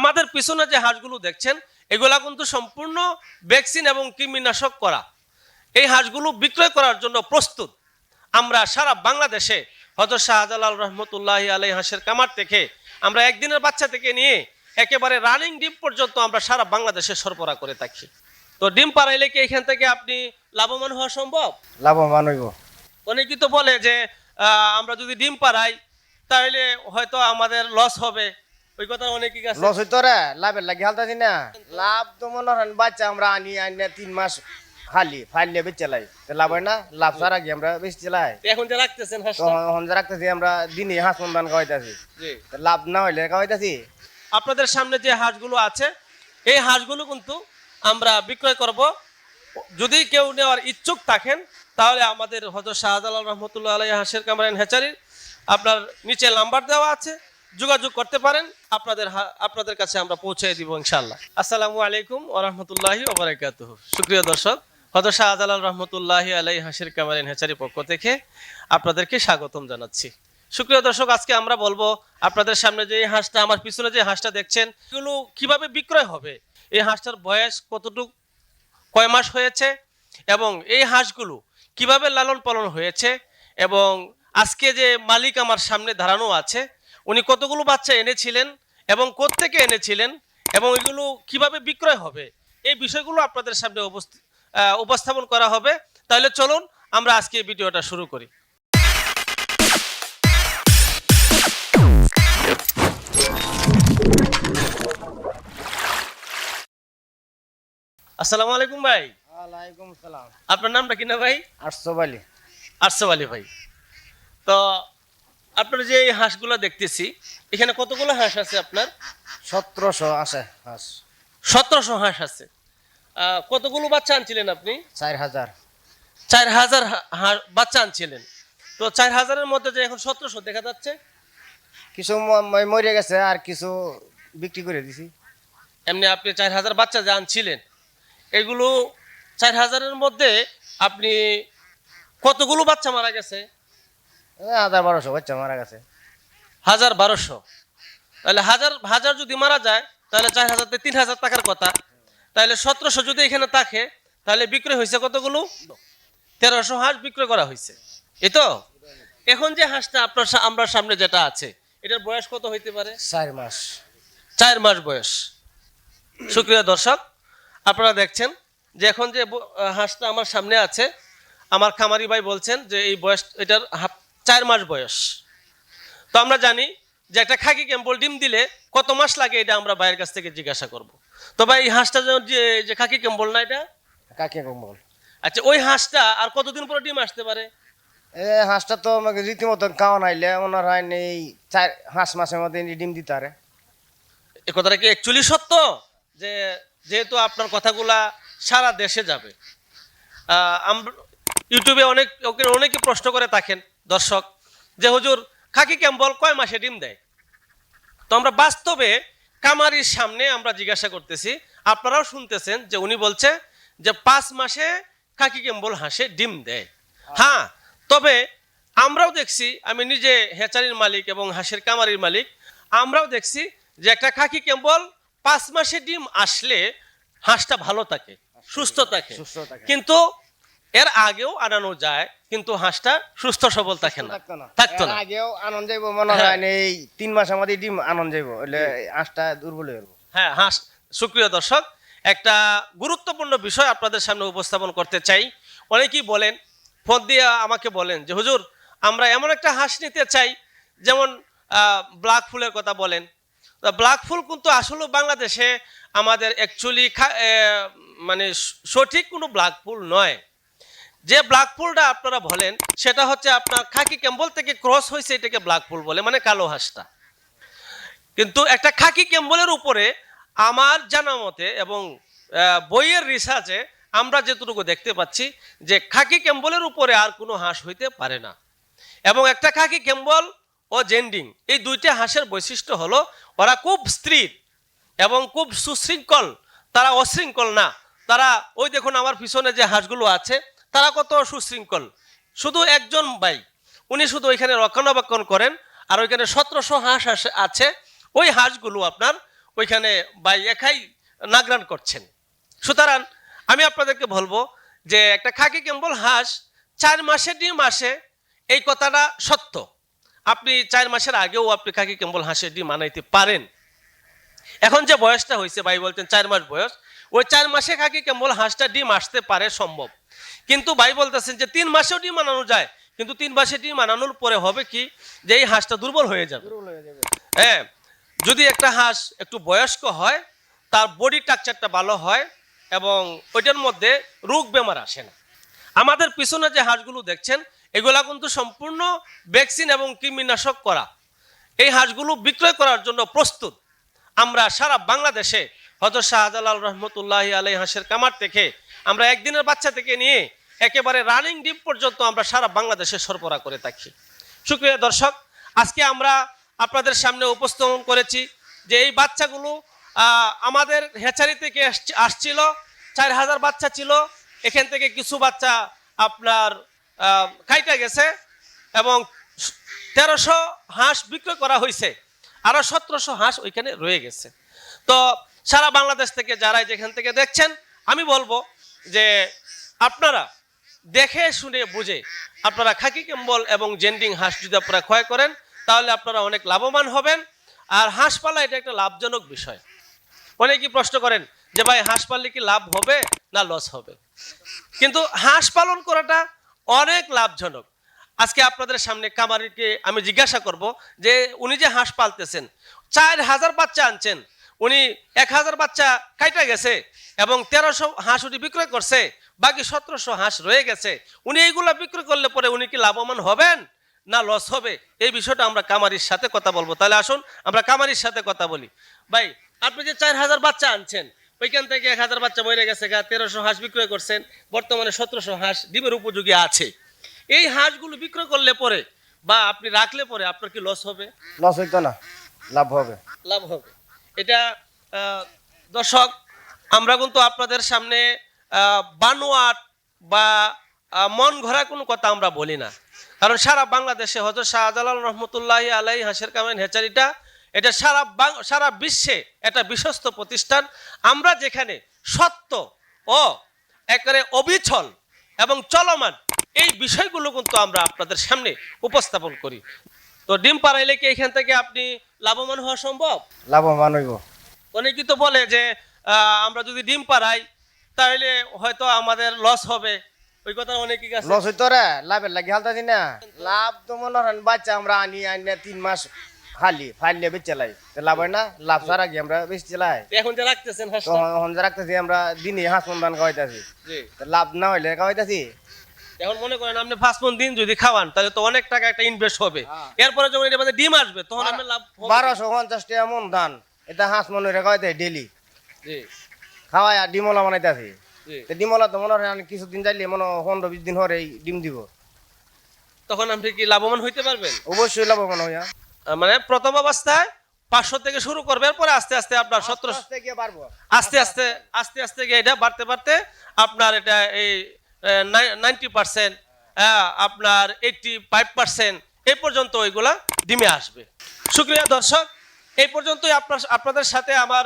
আমাদের পিছনে যে হাঁসগুলো দেখছেন এগুলা কিন্তু সম্পূর্ণ ভ্যাকসিন এবং কৃমিনাশক করা। এই হাঁসগুলো বিক্রয় করার জন্য প্রস্তুত। আমরা সারা বাংলাদেশে হজরত শাহজালাল রহমতুল্লাহ আলাই হাঁসের কামার থেকে আমরা একদিনের বাচ্চা থেকে নিয়ে একেবারে রানিং ডিম পর্যন্ত আমরা সারা বাংলাদেশে সরবরাহ করে থাকি। তো ডিম পাড়াইলে কি এখান থেকে আপনি লাভবান হওয়া সম্ভব? লাভবান হইব। অনেকেই তো বলে যে আহ, আমরা যদি ডিম পাড়াই তাহলে হয়তো আমাদের লস হবে। ওই কথা আছে। লস হইতো রে লাভের লাগি হালতাছি না। লাভ তো মনে হয় বাচ্চা আমরা আনি আনি তিন মাস খালি ফাইলে বেচে লাই। তো লাভ হয় না লাভ ছাড়া কি আমরা বেশি চালাই এখন যে রাখতেছেন তো হাঁসটা রাখতেছি আমরা দিনে হাঁস মন্দান খাওয়াইতেছি। লাভ না হইলে খাওয়াইতেছি? আপনাদের সামনে যে হাঁসগুলো আছে এই হাঁসগুলো কিন্তু আমরা বিক্রয় করব। যদি কেউ নেওয়ার ইচ্ছুক থাকেন তাহলে আমাদের হজরত শাহজালাল রহমতুল্লাহ আলাই হাঁসের কামরান হ্যাচারির আপনার নিচে নাম্বার দেওয়া আছে। যোগাযোগ করতে পারেন, আপনাদের আপনাদের কাছে আমরা পৌঁছে দিব ইনশাল্লাহ আসসালামু আলাইকুম ওরহমতুল্লাহি ওবরাকাতুহ সুপ্রিয় দর্শক হজরত শাহজালাল রহমতুল্লাহ আলাই হাঁসের কামারিন হ্যাচারি পক্ষ থেকে আপনাদেরকে স্বাগতম জানাচ্ছি। সুপ্রিয় দর্শক, আজকে আমরা বলব আপনাদের সামনে যে হাঁসটা, আমার পিছনে যে হাঁসটা দেখছেন, এগুলো কীভাবে বিক্রয় হবে? এই হাঁসটার বয়স কতটুকু? কয় মাস হয়েছে? এবং এই হাঁসগুলো কীভাবে লালন পালন হয়েছে? এবং আজকে যে মালিক আমার সামনে দাঁড়ানো আছে উনি কতগুলো বাচ্চা এনেছিলেন এবং কোত্থেকে এনেছিলেন এবং এগুলো কীভাবে বিক্রয় হবে? এই বিষয়গুলো আপনাদের সামনে উপস্থাপন করা হবে। তাহলে চলুন আমরা আজকে ভিডিওটা শুরু করি। আসসালামু আলাইকুম ভাই। ওয়ালাইকুম সালাম। আপনার নামটা কি না ভাই? আটশো বালি আরসব আলী ভাই। তো আপনার যে এই হাঁসগুলো দেখতেছি এখানে কতগুলো হাঁস আছে আপনার? সতেরোশো আছে হাঁস। সতেরোশো হাঁস আছে। কতগুলো বাচ্চা আনছিলেন আপনি? চার হাজার। চার হাজার বাচ্চা আনছিলেন। তো চার হাজারের মধ্যে যে এখন সতেরোশো দেখা যাচ্ছে? কিছু মরে গেছে আর কিছু বিক্রি করে দিছি। এমনি আপনি চার হাজার বাচ্চা যে আনছিলেন এগুলো চার হাজারের মধ্যে আপনি কতগুলো বাচ্চা মারা গেছে? হাজার বারোশো বাচ্চা মারা গেছে। হাজার বারোশো। তাহলে হাজার হাজার যদি মারা যায় তাহলে চার হাজার তিন হাজার টাকার কথা। তাহলে সতেরোশো যদি এখানে থাকে তাহলে বিক্রয় হয়েছে কতগুলো? তেরোশো হাঁস বিক্রয় করা হয়েছে। এই তো? এখন যে হাঁসটা আপনার আমরা সামনে যেটা আছে এটার বয়স কত হইতে পারে? চার মাস। চার মাস বয়স। সুপ্রিয় দর্শক আপনারা দেখছেন যে এখন যে হাঁসটা আমার সামনে আছে আমার খামারি ভাই বলছেন যে এই বয়স এটার হাফ- চার মাস বয়স। তো আমরা জানি যে একটা খাকি ক্যাম্পল ডিম দিলে কত মাস লাগে এটা আমরা ভাইয়ের কাছ থেকে জিজ্ঞাসা করব। তো ভাই এই হাঁসটা যে- যে খাকি ক্যাম্পল না এটা? কাকে কম্বল আচ্ছা ওই হাঁসটা আর কতদিন পরে ডিম আসতে পারে? এ হাঁসটা তো আমাকে রীতিমতন খাওয়া নাইলে ওনার হয় এই চার হাঁস মাসের মধ্যে ডিম দিতে পারে। এ কথাটা কি অ্যাকচুয়ালি সত্য? যে যেহেতু আপনার কথাগুলা সারা দেশে যাবে। ইউটিউবে অনেক ওকে অনেকে প্রশ্ন করে থাকেন দর্শক যে হুজুর খাকি ক্যাম্বল কয় মাসে ডিম দেয়? তো আমরা বাস্তবে কামারির সামনে আমরা জিজ্ঞাসা করতেছি আপনারাও শুনতেছেন যে উনি বলছে যে পাঁচ মাসে খাকি ক্যাম্বল হাঁসে ডিম দেয়। হ্যাঁ। তবে আমরাও দেখছি আমি নিজে হেচারির মালিক এবং হাঁসের কামারির মালিক আমরাও দেখছি যে একটা খাকি ক্যাম্বল পাঁচ মাসে ডিম আসলে হাঁসটা ভালো থাকে সুস্থ থাকে। সুস্থ থাকে। কিন্তু এর আগেও আনানো যায় কিন্তু হাঁসটা সুস্থ সবল থাকে না। থাকতো না। আগেও আনন্দ যাইব মনে হ্যাঁ। হয় না এই তিন মাস আমাদের ডিম আনন্দ যাইব হাঁসটা দুর্বল হয়ে যাব। হ্যাঁ হাঁস সুপ্রিয় দর্শক একটা গুরুত্বপূর্ণ বিষয় আপনাদের সামনে উপস্থাপন করতে চাই। অনেকেই বলেন ফোন দিয়ে আমাকে বলেন যে হুজুর আমরা এমন একটা হাঁস নিতে চাই যেমন ব্ল্যাক ফুলের কথা বলেন। ব্ল্যাক ফুল কিন্তু আসলে বাংলাদেশে আমাদের অ্যাকচুয়ালি মানে সঠিক কোনো ব্ল্যাক ফুল নয়। যে ব্ল্যাক ফুলটা আপনারা বলেন, সেটা হচ্ছে আপনার খাকি ক্যাম্বল থেকে ক্রস হয়েছে এটাকে ব্ল্যাক ফুল বলে মানে কালো হাঁসটা। কিন্তু একটা খাকি ক্যাম্বলের উপরে আমার জানা মতে এবং বইয়ের রিসার্চে আমরা যেটুকু দেখতে পাচ্ছি যে খাকি ক্যাম্বলের উপরে আর কোনো হাঁস হইতে পারে না। এবং একটা খাকি ক্যাম্বল ও জেন্ডিং, এই দুইটা হাঁসের বৈশিষ্ট্য হলো ওরা খুব স্থির এবং খুব সুশৃঙ্খল। তারা অশৃঙ্খল না। তারা, ওই দেখুন আমার পিছনে যে হাঁসগুলো আছে তারা কত সুশৃঙ্খল। শুধু একজন ভাই, উনি শুধু ওইখানে রক্ষণাবেক্ষণ করেন আর ওইখানে সতেরোশো হাঁস আছে। ওই হাঁসগুলো আপনার ওইখানে বাই একাই নাগরান করছেন। সুতরাং আমি আপনাদেরকে বলব যে একটা খাকি কেম্বল হাঁস চার মাসে ডিম আসে, এই কথাটা সত্য। আপনি চার মাসের আগেও আপনি খাকি কেম্বল হাঁসের ডিম আনাইতে পারেন। এখন যে বয়সটা হয়েছে, ভাই বলছেন চার মাস বয়স, ওই চার মাসে খাকি কেম্বল হাঁসটা ডিম আসতে পারে সম্ভব। কিন্তু ভাই বলতেছেন যে তিন মাসেও ডিম আনানো যায় কিন্তু তিন মাসে ডিম আনানোর পরে হবে কি যে এই হাঁসটা দুর্বল হয়ে যাবে। হ্যাঁ যদি একটা হাঁস একটু বয়স্ক হয় তার বডি স্ট্রাকচারটা ভালো হয় এবং ওইটার মধ্যে রোগ বেমার আসে না। আমাদের পিছনে যে হাঁসগুলো দেখছেন এগুলা কিন্তু সম্পূর্ণ ভ্যাকসিন এবং কৃমিনাশক করা। এই হাঁসগুলো বিক্রয় করার জন্য প্রস্তুত। আমরা সারা বাংলাদেশে হজরত শাহজালাল রহমতুল্লাহ আলাই হাঁসের কামার থেকে আমরা একদিনের বাচ্চা থেকে নিয়ে একেবারে রানিং ডিম পর্যন্ত আমরা সারা বাংলাদেশে সরবরাহ করে থাকি। সুপ্রিয় দর্শক, আজকে আমরা আপনাদের সামনে উপস্থাপন করেছি যে এই বাচ্চাগুলো আমাদের হেচারি থেকে আসছি- আসছিল, চার হাজার বাচ্চা ছিল, এখান থেকে কিছু বাচ্চা আপনার কাইটা গেছে এবং তেরোশো হাঁস বিক্রয় করা হয়েছে, আরও সতেরোশো হাঁস ওইখানে রয়ে গেছে। তো সারা বাংলাদেশ থেকে যারা যেখান থেকে দেখছেন, আমি বলব যে আপনারা দেখে, শুনে, বুঝে। আপনারা খাকি কম্বল এবং জেন্ডিং হাঁস যদি আপনারা ক্রয় করেন, তাহলে আপনারা অনেক লাভবান হবেন। আর হাঁস পালা এটা একটা লাভজনক বিষয়। অনেকেই প্রশ্ন করেন যে, ভাই, হাঁস পাললে কি লাভ হবে না লস হবে? কিন্তু হাঁস পালন করাটা অনেক লাভজনক। আজকে আপনাদের সামনে কামারিকে আমি জিজ্ঞাসা করব যে, উনি যে হাঁস পালতেছেন, চার হাজার বাচ্চা আনছেন, উনি এক হাজার বাচ্চা কাইটা গেছে এবং তেরোশো হাঁস উনি বিক্রয় করছে বাকি সতেরোশো হাঁস রয়ে গেছে। উনি এইগুলা বিক্রয় করলে পরে উনি কি লাভবান হবেন? না লস হবে? এই বিষয়টা আমরা কামারির সাথে কথা বলব। তাহলে আসুন আমরা কামারির সাথে কথা বলি। ভাই আপনি যে চার হাজার বাচ্চা আনছেন ওইখান থেকে এক হাজার বাচ্চা বইরে গেছে গা তেরোশো হাঁস বিক্রয় করছেন বর্তমানে সতেরোশো হাঁস ডিমের উপযোগী আছে। এই হাঁসগুলো বিক্রয় করলে পরে বা আপনি রাখলে পরে আপনার কি লস হবে? লস হইতো না লাভ হবে। লাভ হবে। এটা দর্শক আমরা কিন্তু আপনাদের সামনে বানোয়াট বা মন ঘোরা কোনো কথা আমরা বলি না। কারণ সারা বাংলাদেশে হজরত শাহজালাল রহমতুল্লাহ আলাই হাসের কামেন হেচারিটা এটা সারা সারা বিশ্বে এটা বিশ্বস্ত প্রতিষ্ঠান। আমরা যেখানে সত্য ও একেবারে অবিচল এবং চলমান এই বিষয়গুলো কিন্তু আমরা আপনাদের সামনে উপস্থাপন করি। তো ডিম পাড়াইলে কি এখান থেকে আপনি লাভবান হওয়া সম্ভব? লাভবান হইব। অনেকেই তো বলে যে আমরা যদি ডিম পাড়াই তাহলে হয়তো আমাদের লস হবে। ওই কথা অনেকেই আছে লস হইতো রে লাভের লাগি হালতাছি না। লাভ তো মনে হন বাচ্চা আমরা আনি আনি তিন মাস খালি ফাইলে বেচে লাই। লাভ হয় না লাভ ছাড়া কি আমরা বেশি চালাই এখন যে রাখতেছেন হাঁসটা? হন রাখতেছি আমরা দিনে হাঁস খাওয়াইতেছি। জি। লাভ না হইলে খাওয়াইতেছি? এখন মনে করেন আপনি পাঁচ মন দিন যদি খাওয়ান তাহলে তো অনেক টাকা একটা ইনভেস্ট হবে। হ্যাঁ। এরপরে যখন এটা মধ্যে ডিম আসবে তখন আপনার লাভ বারোশো পঞ্চাশ টাকা মন ধান এটা হাঁস মনে রে খাওয়াইতে ডেলি জি। খাওয়াই আর ডিমলা বানাইতেছি ডিমলা তো মনে হয় কিছুদিন যাইলে মনে পনেরো বিশ দিন হরে ডিম দিব। তখন আপনি কি লাভবান হইতে পারবেন? অবশ্যই লাভবান হইয়া। মানে প্রথম অবস্থায় পাঁচশো থেকে শুরু করবে এরপরে আস্তে আস্তে আপনার সতেরো আস্তে আস্তে আস্তে আস্তে আস্তে গিয়ে এটা বাড়তে বাড়তে আপনার এটা এই নাইনটি পার্সেন্ট আপনার এইটটি ফাইভ পার্সেন্ট এই পর্যন্ত ওইগুলা ডিমে আসবে। সুক্রিয়া দর্শক এই পর্যন্তই আপনার আপনাদের সাথে আমার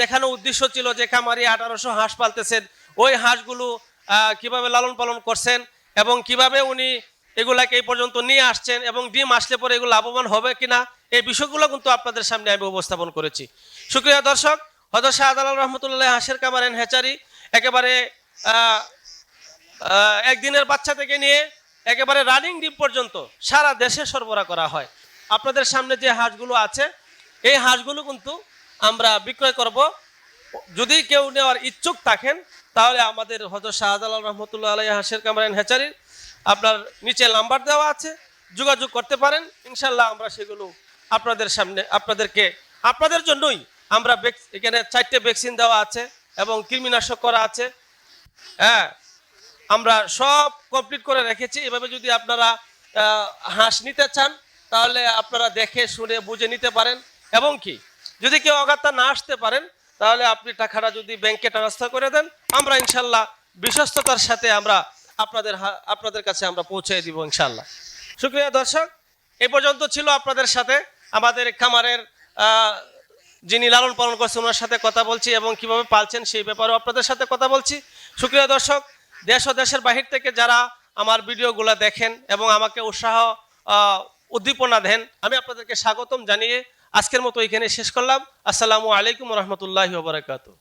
দেখানো উদ্দেশ্য ছিল যে খামারি আঠারোশো হাঁস পালতেছেন। ওই হাঁসগুলো কীভাবে লালন পালন করছেন এবং কীভাবে উনি এগুলাকে এই পর্যন্ত নিয়ে আসছেন এবং ডিম আসলে পরে এগুলো লাভবান হবে কিনা, এই বিষয়গুলো কিন্তু আপনাদের সামনে আমি উপস্থাপন করেছি। সুক্রিয়া দর্শক, হজরত শাহজালাল রহমতুল্লাহ হাঁসের কামারেন হেচারি একেবারে একদিনের বাচ্চা থেকে নিয়ে একেবারে রানিং ডিম পর্যন্ত সারা দেশে সরবরাহ করা হয়। আপনাদের সামনে যে হাঁসগুলো আছে, এই হাঁসগুলো কিন্তু আমরা বিক্রয় করব। যদি কেউ নেওয়ার ইচ্ছুক থাকেন, তাহলে আমাদের হজরত শাহজালাল রহমতুল্লাহ আলাই হাঁসের কামারেন হেচারির আপনার নিচে নাম্বার দেওয়া আছে, যোগাযোগ করতে পারেন। ইনশাল্লাহ আমরা সেগুলো আপনাদের সামনে, আপনাদেরকে, আপনাদের জন্যই আমরা এখানে চারটে ভ্যাকসিন দেওয়া আছে এবং কৃমিনাশক করা আছে। হ্যাঁ আমরা সব কমপ্লিট করে রেখেছি। এভাবে যদি আপনারা হাঁস নিতে চান, তাহলে আপনারা দেখে, শুনে, বুঝে নিতে পারেন। এবং কি? যদি কেউ অগাত্তা না আসতে পারেন, তাহলে আপনি টাকাটা যদি ব্যাংকে ট্রান্সফার করে দেন, আমরা ইনশাল্লাহ বিশ্বস্ততার সাথে আমরা আপনাদের আপনাদের কাছে আমরা পৌঁছে দিব ইনশাল্লাহ। সুক্রিয়া দর্শক, এ পর্যন্ত ছিল আপনাদের সাথে। আমাদের খামারের যিনি লালন পালন করছেন, ওনার সাথে কথা বলছি এবং কীভাবে পালছেন সেই ব্যাপারেও আপনাদের সাথে কথা বলছি। সুপ্রিয় দর্শক, দেশ ও দেশের বাহির থেকে যারা আমার ভিডিওগুলো দেখেন এবং আমাকে উৎসাহ উদ্দীপনা দেন, আমি আপনাদেরকে স্বাগতম জানিয়ে আজকের মতো এখানে শেষ করলাম। আসসালামু আলাইকুম রহমতুল্লাহ বারকাতু